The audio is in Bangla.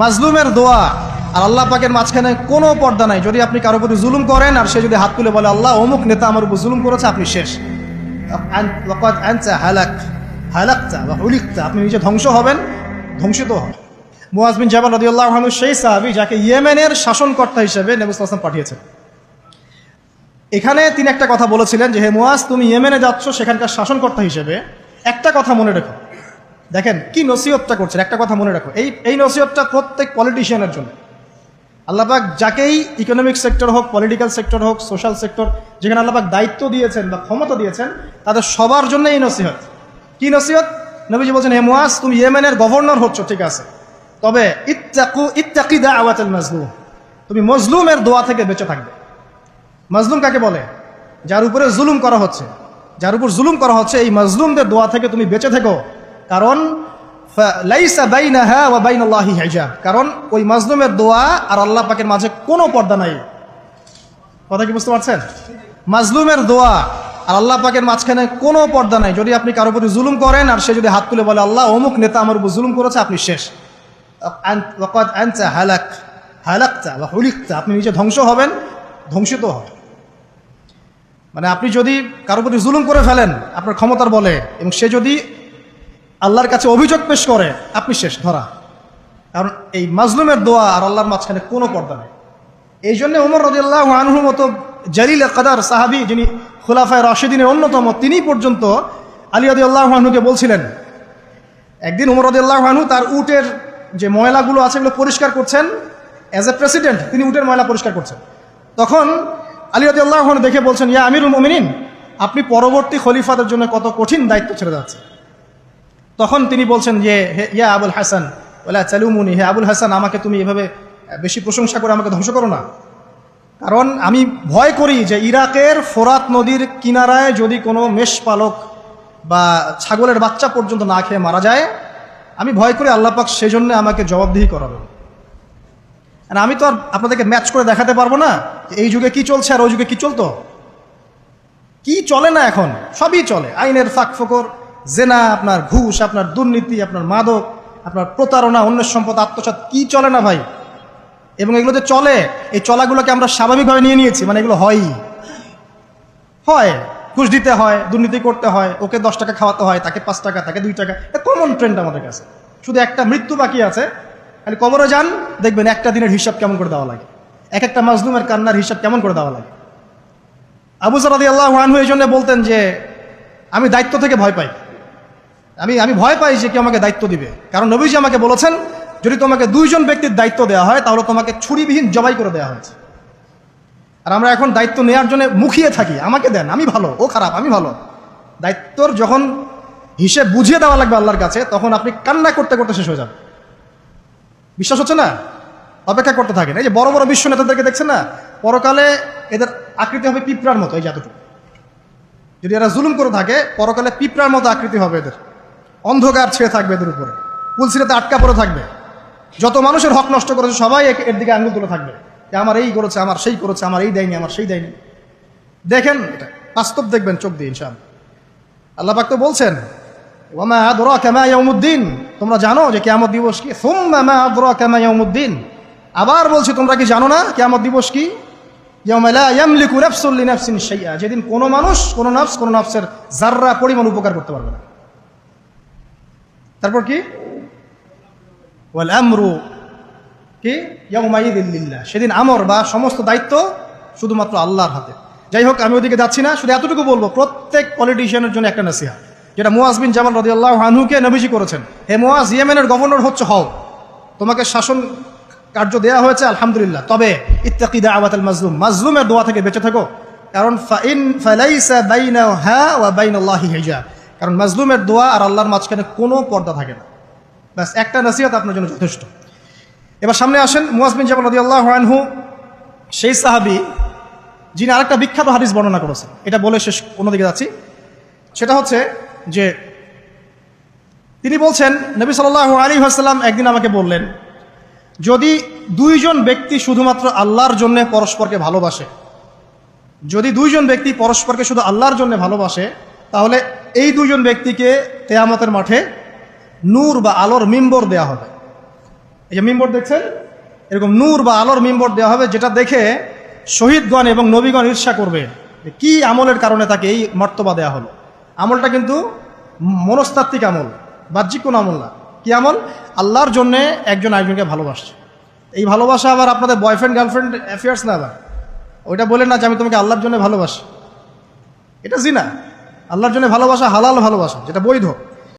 মাজলুমের দোয়া আর আল্লাহ পাকের মাঝখানে কোনো পর্দা নাই। যদি আপনি কারোর প্রতি জুলুম করেন আর সে যদি হাত তুলে বলে, আল্লাহ, অমুক নেতা আমার উপর জুলুম করেছে, আপনি শেষ। আপনি নিজে ধ্বংস হবেন, ধ্বংসিত হবেন। মুয়াজ বিন জাবাল রদিউল্লাহ আহমদ সেই সাহাবি যাকে ইয়েমেনের শাসনকর্তা হিসেবে নেবুল আসলাম পাঠিয়েছেন। এখানে তিনি একটা কথা বলেছিলেন যে, হে মুয়াজ তুমি ইয়েমেনে যাচ্ছ, সেখানকার শাসনকর্তা হিসেবে একটা কথা মনে রেখো। দেখেন, কি নসিহতটা করছেন? একটা কথা মনে রাখো। এই এই নসিহতটা প্রত্যেক পলিটিশিয়ানের জন্য। আল্লাপাক যাকেই ইকোনমিক সেক্টর হোক পলিটিক্যাল সেক্টর হোক সোশ্যাল সেক্টর যেখানে আল্লাপাক দায়িত্ব দিয়েছেন বা ক্ষমতা দিয়েছেন, তাদের সবার জন্য এই নসিহত। কি নসিহত? নবীজি বলছেন, হে মুয়াজ তুমি ইয়েমেনের গভর্নর হচ্ছ, ঠিক আছে। তবে ইত্তাকু ইত্তাকিদা আওয়াতুল মাজলুম। তুমি মজলুমের দোয়া থেকে বেঁচে থাকবে। মাজলুম কাকে বলে? যার উপরে জুলুম করা হচ্ছে। যার উপর জুলুম করা হচ্ছে, এই মাজলুমদের দোয়া থেকে তুমি বেঁচে থেকো। কারণ কারণ, ওই মাজলুমের দোয়া আর আল্লাহ পাকের মাঝে কোনো পর্দা নাই। কথা কি বুঝতে পারছেন? মাজলুমের দোয়া আর আল্লাহ পাকের মাঝখানে কোনো পর্দা নাই। যদি আপনি কারও প্রতি জুলুম করেন আর সে যদি হাত তুলে বলে, আল্লাহ, অমুক নেতা আমার উপর জুলুম করেছে, আপনি শেষ। হালাক, হালাকতা বা হুলিকতা। আপনি নিজে ধ্বংস হবেন, ধ্বংসিত হবেন। মানে আপনি যদি কারও প্রতি জুলুম করে ফেলেন, আপনার ক্ষমতার বলে, এবং সে যদি আল্লাহর কাছে অভিযোগ পেশ করে, আপনি শেষ, ধরা। কারণ এই মাজলুমের দোয়া আর আল্লাহর মাঝখানে কোনো পর্দা নেই। এই জন্য উমর রদিয়াল্লাহ আনহু মতো জালিল কাদার সাহাবি যিনি খোলাফায় রশিদিনের অন্যতম, তিনি পর্যন্ত আলী রদিয়াল্লাহ আনহুকে বলছিলেন, একদিন উমর রদিয়াল্লাহ আনহু তার উটের যে ময়লাগুলো আছে এগুলো পরিষ্কার করছেন অ্যাজ এ প্রেসিডেন্ট তিনি উটের ময়লা পরিষ্কার করছেন। তখন আলী রদিয়াল্লাহ আনহু দেখে বলছেন, ইয়া আমিরুল মোমিনিন, আপনি পরবর্তী খলিফাদের জন্য কত কঠিন দায়িত্ব ছেড়ে যাচ্ছে তখন তিনি বলছেন যে, হে, ইয়া আবুল হাসান ওলা চালুমুনি হে আবুল হাসান, আমাকে তুমি এভাবে বেশি প্রশংসা করে আমাকে ধ্বংস করো না। কারণ আমি ভয় করি যে ইরাকের ফোরাত নদীর কিনারায় যদি কোনো মেষপালক বা ছাগলের বাচ্চা পর্যন্ত না খেয়ে মারা যায়, আমি ভয় করি আল্লাপাক সেজন্য আমাকে জবাবদিহি করাবেন। আর আমি তো আর আপনাদেরকে ম্যাচ করে দেখাতে পারব না এই যুগে কি চলছে আর ওই যুগে কি চলতো। কি চলে না এখন? সবই চলে। আইনের ফাঁক ফোকর জেনা, আপনার ঘুষ, আপনার দুর্নীতি, আপনার মাদক, আপনার প্রতারণা, অন্যের সম্পদ, আত্মসাৎ, কি চলে না ভাই? এবং এগুলো যে চলে, এই চলাগুলোকে আমরা স্বাভাবিকভাবে নিয়ে নিয়েছি মানে এগুলো হয়ই হয়, ঘুষ দিতে হয়, দুর্নীতি করতে হয়, ওকে দশ টাকা খাওয়াতে হয়, তাকে পাঁচ টাকা, তাকে দুই টাকা, এটা কমন ট্রেন্ড আমাদের কাছে। শুধু একটা মৃত্যু বাকি আছে, খালি কবরে যান, দেখবেন একটা দিনের হিসাব কেমন করে দেওয়া লাগে। এক একটা মাজলুমের কান্নার হিসাব কেমন করে দেওয়া লাগে। আবু সারাদি আল্লাহ আনহু এই জন্য বলতেন যে, আমি দায়িত্ব থেকে ভয় পাই। আমি আমি ভয় পাই যে কেউ আমাকে দায়িত্ব দিবে। কারণ নবীজি আমাকে বলেছেন, যদি তোমাকে দুইজন ব্যক্তির দায়িত্ব দেওয়া হয়, তাহলে তোমাকে ছুরিবিহীন জবাই করে দেওয়া হয়েছে। আর আমরা এখন দায়িত্ব নেওয়ার জন্য মুখিয়ে থাকি। আমাকে দেন, আমি ভালো, ও খারাপ, আমি ভালো। দায়িত্বর যখন হিসেব বুঝিয়ে দেওয়া লাগবে আল্লাহর কাছে, তখন আপনি কান্না করতে করতে শেষ হয়ে যাবে। বিশ্বাস হচ্ছে না? অপেক্ষা করতে থাকেন। এই যে বড় বড় বিশ্ব নেতাদেরকে দেখছেন না? পরকালে এদের আকৃতি হবে পিঁপড়ার মতো এই যতটুকু যদি এরা জুলুম করে থাকে, পরকালে পিঁপড়ার মতো আকৃতি হবে এদের। অন্ধকার ছেয়ে থাকবে এদের উপরে। পুলসিরাতে আটকা পড়ে থাকবে। যত মানুষের হক নষ্ট করেছে, সবাই এর দিকে আঙুল তুলে থাকবে। যে আমার এই করেছে, আমার সেই করেছে, আমার এই দেয়নি, আমার সেই দেয়নি। দেখেন এটা। বাস্তব দেখবেন চোখ দিয়ে ইনশাল আল্লাহ পাক তো বলছেন ওমা আদরা কামা ইয়াউমুদ্দিন। তোমরা জানো যে কিয়ামত দিবস কি? সুম্মা মা আদরা কামা ইয়াউমুদ্দিন। আবার বলছি, তোমরা কি জানো না কিয়ামত দিবস কি? যেদিন কোনো মানুষ কোনো নাফস কোনো নাফসের জাররা পরিমাণ উপকার করতে পারবে না। তারপর কি? ওয়াল আমরু কি? ইয়াউমাইযিন সেদিন আমর বা সমস্ত দায়িত্ব শুধুমাত্র আল্লাহর হাতে। যাই হোক, আমি ওদিকে যাচ্ছি না, শুধু এতটুকু বলব, প্রত্যেক পলিটিশিয়ানের জন্য একটা নাসিহা যেটা মুয়াজ বিন জামাল রদিয়াল্লাহ আনহুকে নবীজি করেছেন। হে মুয়াজ, ইয়েমেনের গভর্নর হচ্ছে হও। তোমাকে শাসন কার্য দেয়া হয়েছে, আলহামদুলিল্লাহ। তবে ইত্তাকিদা আওয়াতাল মাজলুম, মাজলুমের দোয়া থেকে বেঁচে থাকো। কারণ কারণ মাজলুমের দোয়া আর আল্লাহর মাঝখানে কোনো পর্দা থাকে না। ব্যাস, একটা নসিহত আপনার জন্য যথেষ্ট। এবার সামনে আসেন মুয়াজবিন জামান রদি আল্লাহ আনহু। সেই সাহাবি, যিনি আরেকটা বিখ্যাত হাদিস বর্ণনা করেছেন, এটা বলে শেষ অন্যদিকে যাচ্ছি। সেটা হচ্ছে যে তিনি বলছেন, নবী সাল্লাহ আলী আসাল্লাম একদিন আমাকে বললেন, যদি দুইজন ব্যক্তি শুধুমাত্র আল্লাহর জন্য পরস্পরকে ভালোবাসে, যদি দুইজন ব্যক্তি পরস্পরকে শুধু আল্লাহর জন্য ভালোবাসে, তাহলে এই দুজন ব্যক্তিকে তেয়ামতের মাঠে নূর বা আলোর মিম্বর দেয়া হবে। এই যে মিম্বর দেখছেন? এরকম নূর বা আলোর মিম্বর দেওয়া হবে যেটা দেখে শহীদগণ এবং নবীগণ ঈর্ষা করবে কি আমলের কারণে তাকে এই মর্তবা দেওয়া হলো। আমলটা কিন্তু মনস্তাত্ত্বিক আমল, বাহ্যিক কোনো আমল না। কি আমল? আল্লাহর জন্যে একজন আরেকজনকে ভালোবাসছে। এই ভালোবাসা আবার আপনাদের বয়ফ্রেন্ড গার্লফ্রেন্ড অ্যাফেয়ার্স না আবার। ওইটা বলেন না যে আমি তোমাকে আল্লাহর জন্য ভালোবাসি। এটা জিনা। আল্লাহর জন্য ভালোবাসা হালাল ভালোবাসা যেটা বৈধ।